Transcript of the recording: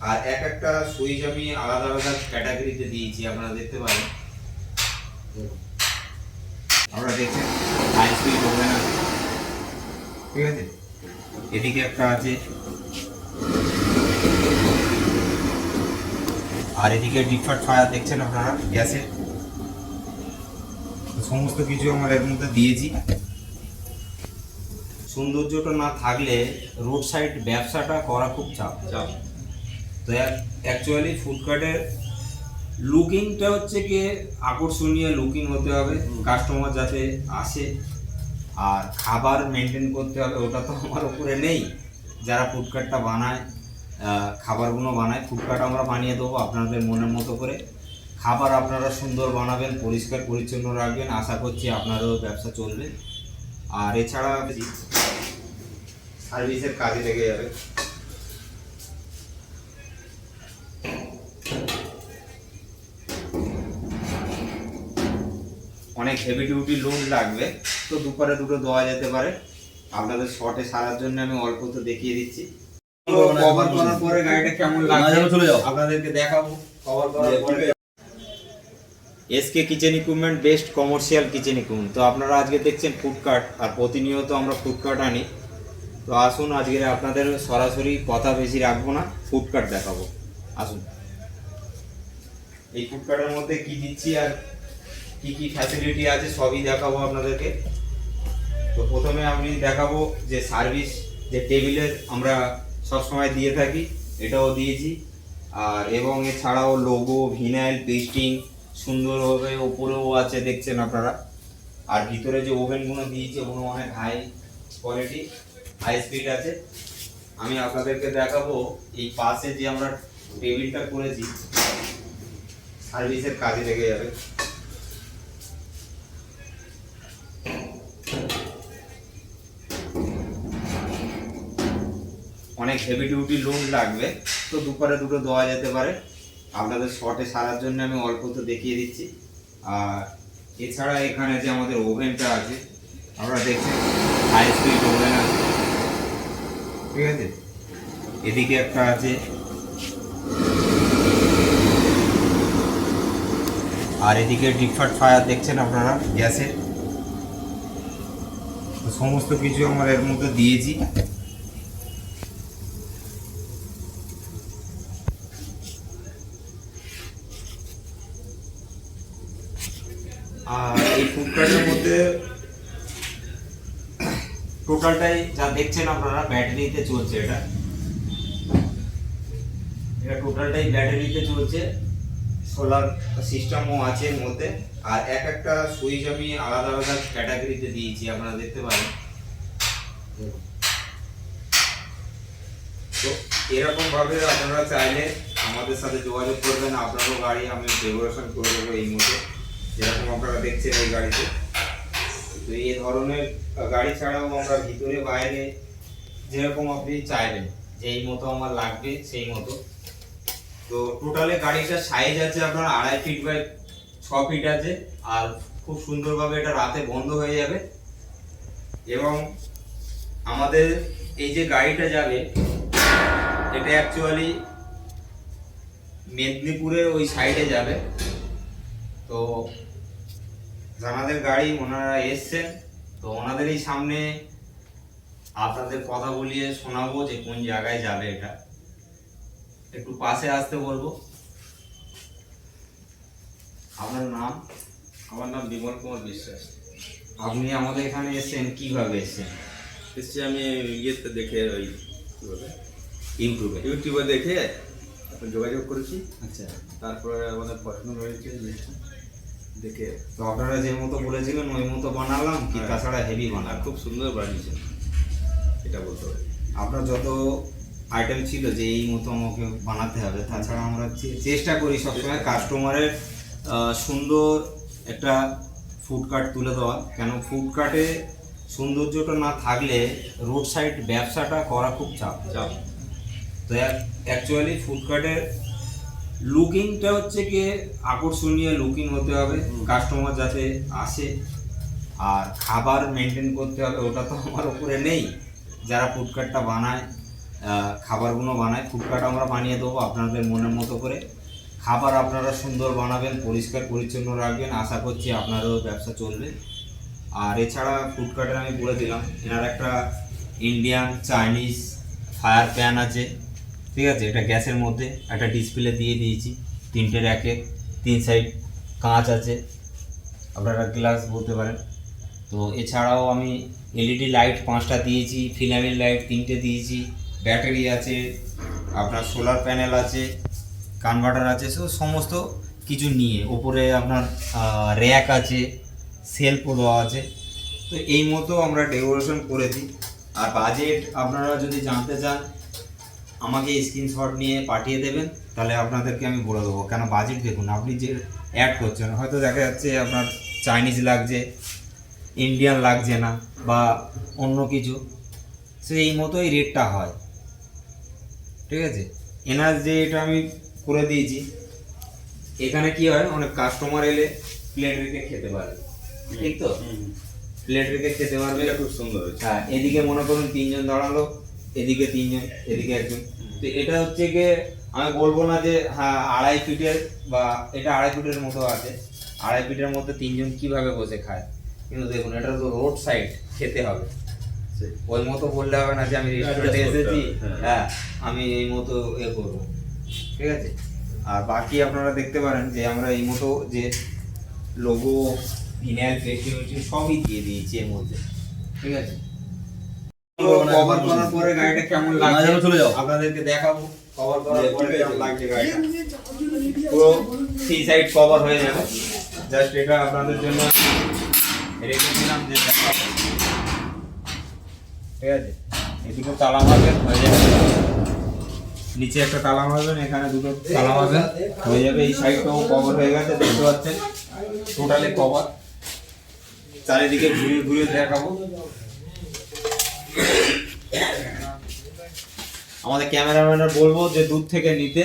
আর এক একটা সুইচ আমি আলাদা আলাদা ক্যাটাগরিতে দিয়েছি, আপনারা দেখতে পারেন। আপনারা দেখছেন হাই সুইচ ওভেন আছে। ঠিক আছে? এদিকে একটা আছে। আর এদিকে ডিফার্ট ফায়ার দেখছেন আপনারা, গ্যাসের? সমস্ত কিছু আমার এর মধ্যে দিয়েছি। সৌন্দর্যটা না থাকলে রোড সাইড ব্যবসাটা করা খুব চাপ। চাপ। তো অ্যাকচুয়ালি ফুডকার্টের লুকিংটা হচ্ছে কি আকর্ষণীয় লুকিং হতে হবে কাস্টমার যাতে আসে আর খাবার মেনটেন করতে হবে ওটা তো আমার উপরে নেই। যারা ফুডকার্টটা বানায় খাবারগুলো বানায় ফুডকার্ট আমরা বানিয়ে দেবো আপনাদের মনের মতো করে। খাবার আপনারা সুন্দর বানাবেন পরিষ্কার পরিচ্ছন্ন রাখবেন আশা করছি আপনারও ব্যবসা চলবে। আর এছাড়া সার্ভিসের কাজে লেগে যাবে। হেভি ডিউটি লোড লাগবে তো দুপারে দুটো দেওয়া যেতে পারে। আপনাদের শর্টে সারার জন্য আমি অল্প তো দেখিয়ে দিচ্ছি। কভার করার পরে গাড়িটা কেমন যাবে, চলে যাও। আপনাদেরকে দেখাবো। কভার করার পরে। SK kitchen equipment best commercial kitchen equipment তো আপনারা আজকে দেখছেন ফুডকার্ট আর প্রতিনিয়ত আমরা ফুডকার্ট আনি। তো আসুন আজকে আপনাদের সরাসরি কথা বেশি রাখব না ফুডকার্ট দেখাবো। আসুন। এই ফুডকার্টের মধ্যে কি দিচ্ছি আর কি কি ফ্যাসিলিটি আছে সবই দেখাবো আপনাদেরকে। তো প্রথমে আমি দেখাবো যে সার্ভিস যে টেবিলের আমরা সবসময় দিয়ে থাকি, এটাও দিয়েছি। আর এবং এছাড়াও লোগো ভিনাইল পেস্টিং সুন্দরভাবে ওপরেও আছে, দেখছেন আপনারা। আর ভিতরে যে ওভেনগুলো দিয়েছি, ওগুলো অনেক হাই কোয়ালিটি হাই স্পিড আছে। আমি আপনাদেরকে দেখাবো, এই পাশে যে আমরা টেবিলটা করেছি সার্ভিসের কাজে লেগে যাবে। হেভি ডিউটি লোড লাগবে, তো দুপারে দুটো দেওয়া যেতে পারে। আপনাদের শর্টে সারার জন্য আমি অল্প তো দেখিয়ে দিচ্ছি। আর এছাড়া এখানে যে আমাদের ওভেনটা আছে, আমরা দেখছি হাই স্পিড ওভেন আছে। ঠিক আছে? এদিকে একটা আছে। আর এদিকে ডিফার্ট ফায়ার দেখছেন আপনারা, গ্যাসের? সমস্ত কিছু আমার এর মধ্যে দিয়েছি। আর এই ফুডকার্টের মধ্যে টোটালটাই যা দেখছেন আপনারা ব্যাটারিতে চলছে এটা। এটা টোটালটাই ব্যাটারিতে চলছে। সোলার সিস্টেমও আছে এর মধ্যে। আর এক একটা সুইচ আমি আলাদা আলাদা ক্যাটাগরিতে দিয়েছি, আপনারা দেখতে পারেন। তো এরকম ভাবে আপনারা চাইলে আমাদের সাথে যোগাযোগ করবেন। আপনারও গাড়ি, আমি ডেকোরেশন করে দেবো এই মতো যেরকম আপনারা দেখছেন এই গাড়িতে। তো এই ধরনের গাড়ি ছাড়াও আমরা ভিতরে, বাইরে যেরকম আপনি চাইবেন যে এই মতো আমার লাগবে সেই মতো। তো টোটালে গাড়িটার সাইজ আছে আপনার আড়াই ফিট বাই ছ ফিট আছে, আর খুব সুন্দরভাবে এটা রাতে বন্ধ হয়ে যাবে। এবং আমাদের এই যে গাড়িটা যাবে, এটা অ্যাকচুয়ালি মেদিনীপুরের ওই সাইডে যাবে। তো জানাদের গাড়ি ওনারা এসছেন। তো ওনাদেরই সামনে আপনাদের কথা বলিয়ে শোনাবো যে কোন জায়গায় যাবে এটা। একটু পাশে আসতে বলব। আপনার নাম আমার নাম বিমল কুমার বিশ্বাস। আপনি আমাদের এখানে এসেছেন কীভাবে এসেছেন? এসছি আমি ইয়েতে দেখে ওই ইউটিউবে। ইউটিউবে? দেখে যোগাযোগ করেছি। আচ্ছা। তারপরে আমাদের পছন্দ হয়েছে দেখে। তো আপনারা যে মতো বলেছিলেন ওই মতো বানালাম কি? হ্যাঁ। তাছাড়া হেভি বানালাম। খুব সুন্দর বানিয়েছে এটা বলতে পারি আপনার যত আইটেম ছিল যে এই মতো আমাকে বানাতে হবে তাছাড়া আমরা চেষ্টা করি সবসময় কাস্টমারের সুন্দর একটা ফুড কার্ট তুলে দেওয়া। কেন? ফুড কার্টে সৌন্দর্যটা না থাকলে রোড সাইড ব্যবসাটা করা খুব চাপ। চাপ। তো অ্যাকচুয়ালি ফুড কার্টের লুকিংটা হচ্ছে কি আকর্ষণীয় লুকিং হতে হবে কাস্টমার যাতে আসে। আর খাবার মেনটেন করতে হবে ওটা তো আমার উপরে নেই। যারা ফুড কার্টটা বানায় খাবারগুলো বানায় ফুডকার্ট আমরা বানিয়ে দেবো আপনাদের মনের মতো করে। খাবার আপনারা সুন্দর বানাবেন পরিষ্কার পরিচ্ছন্ন রাখবেন আশা করছি আপনারও ব্যবসা চলবে। আর এছাড়া ফুডকার্টের আমি বলে দিলাম এনার একটা ইন্ডিয়ান চাইনিজ ফায়ার প্যান আছে। ঠিক আছে, এটা গ্যাসের মধ্যে একটা ডিসপ্লে দিয়ে দিয়েছি তিনটে র্যাকে তিন সাইড কাঁচ আছে, আপনারা গ্লাস বলতে পারেন। তো এছাড়াও আমি এলইডি লাইট পাঁচটা দিয়েছি ফিলামেন্ট লাইট তিনটে দিয়েছি ব্যাটারি আছে, আপনার সোলার প্যানেল আছে কনভার্টার আছে, সো সমস্ত কিছু নিয়ে, ওপরে আপনার র্যাক আছে সেলফও দেওয়া আছে। তো এই মতো আমরা ডেকোরেশন করে দিই আর বাজেট আপনারা যদি জানতে চান আমাকে স্ক্রিনশট নিয়ে পাঠিয়ে দেবেন তাহলে আপনাদেরকে আমি বলে দেবো। কেন বাজেট দেখুন আপনি যে অ্যাড করছেন হয়তো দেখা যাচ্ছে আপনার চাইনিজ লাগছে ইন্ডিয়ান লাগছে না বা অন্য কিছু সে এই মতোই রেটটা হয়। ঠিক আছে? এনার যে এটা আমি করে দিয়েছি এখানে কি হয় অনেক কাস্টমার এলে প্লেট রেখে খেতে পারে ঠিক তো? প্লেট রেখে খেতে পারবে। এটা খুব সুন্দর হ্যাঁ এদিকে মনে করুন তিনজন দাঁড়াল এদিকে তিনজন এদিকে একজন। তো এটা হচ্ছে গিয়ে আমি বলব না যে হ্যাঁ আড়াই ফিটের বা এটা আড়াই ফিটের মতো আছে। আড়াই ফিটের মধ্যে তিনজন কীভাবে বসে খায়? কিন্তু দেখুন এটা তো রোড সাইড খেতে হবে। ওই মতো বললে হবে না যে আমি রেস্টুরেন্টে এসেছি হ্যাঁ। হ্যাঁ আমি এই মতো এ করব। ঠিক আছে? আর বাকি আপনারা দেখতে পারেন যে আমরা এই মতো যে লোগো ভিনাইল পেস্টিং সবই দিয়ে দিয়েছি এর মধ্যে। ঠিক আছে? কভার করার পরে গাড়িটা কেমন লাগছে? চলে যাও। আপনাদেরকে দেখাবো। কভার করার পরে কেমন লাগছে গাড়িটা। পুরো থ্রি সাইড কভার হয়ে যাবে। জাস্ট এটা আপনাদের জন্য রেখে দিলাম যে দেখাবো। ঠিক আছে? এই দুটো তালা মারবেন হয়ে যাবে। নিচে একটা তালা মারবেন এখানে দুটো তালা মারবেন হয়ে যাবে। এই সাইডটাও কভার হয়ে গেছে দেখতে পাচ্ছেন। টোটালি কভার চারিদিকে ঘুরিয়ে ঘুরিয়ে দেখাবো। আমাদের ক্যামেরাম্যানের বলব যে দূর থেকে নিতে।